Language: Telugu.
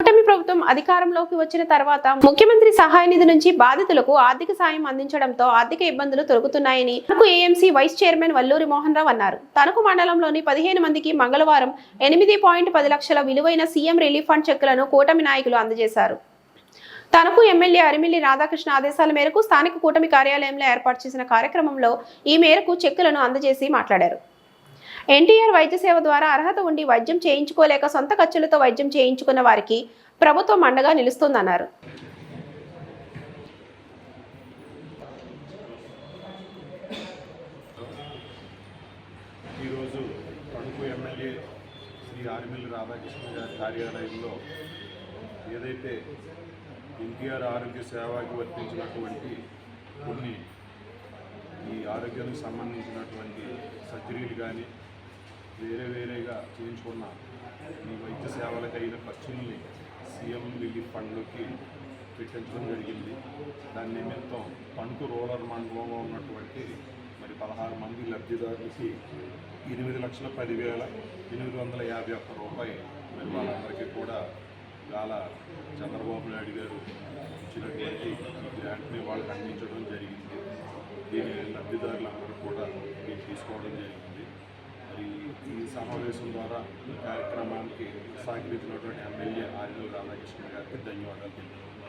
కూటమి ప్రభుత్వం అధికారంలోకి వచ్చిన తర్వాత ముఖ్యమంత్రి సహాయ నిధి నుంచి బాధితులకు ఆర్థిక సాయం అందించడంతో ఆర్థిక ఇబ్బందులు తొలగుతున్నాయని Tanuku AMC vice chairman Valluri Mohan Rao అన్నారు. తణుకు మండలంలోని పదిహేను మందికి మంగళవారం ఎనిమిది పాయింట్ పది లక్షల విలువైన సీఎం రిలీఫ్ ఫండ్ చెక్కులను కూటమి నాయకులు అందజేశారు. తనకు ఎమ్మెల్యే అరిమిల్లి రాధాకృష్ణ ఆదేశాల మేరకు స్థానిక కూటమి కార్యాలయంలో ఏర్పాటు చేసిన కార్యక్రమంలో ఈ మేరకు చెక్కులను అందజేసి మాట్లాడారు. ఎన్టీఆర్ వైద్య సేవ ద్వారా అర్హత ఉండి వైద్యం చేయించుకోలేక సొంత ఖర్చులతో వైద్యం చేయించుకున్న వారికి ప్రభుత్వం అండగా నిలుస్తోందన్నారు. ఈరోజు తణుకు ఎమ్మెల్యే శ్రీ ఆర్మిల్లి రాధాకృష్ణ గారి కార్యాలయంలో ఏదైతే ఎన్టీఆర్ ఆరోగ్య సేవకి వర్తించినటువంటి కొన్ని ఈ ఆరోగ్యానికి సంబంధించినటువంటి సర్జరీలు కానీ వేరే వేరేగా చేయించుకున్న ఈ వైద్య సేవలకైన ఖర్చుల్ని సీఎం రిలీఫ్ ఫండ్లోకి పెట్టించడం జరిగింది. దాని నిమిత్తం పండుకు రూరల్ మండలంలో ఉన్నటువంటి మరి పదహారు మంది లబ్ధిదారులకి ఎనిమిది లక్షల పదివేల ఎనిమిది వందల యాభై ఒక్క రూపాయి మరి వాళ్ళందరికీ కూడా గాల చంద్రబాబు నాయుడు గారు ఇచ్చినటువంటి ఈ గ్రాంట్ని వాళ్ళకి అందించడం జరిగింది. దీని లబ్ధిదారులందరూ కూడా దీన్ని తీసుకు సమావేశం ద్వారా ఈ కార్యక్రమానికి సహకరించినటువంటి ఎమ్మెల్యే ఆర్ఎల్ రాధాకృష్ణ గారికి ధన్యవాదాలు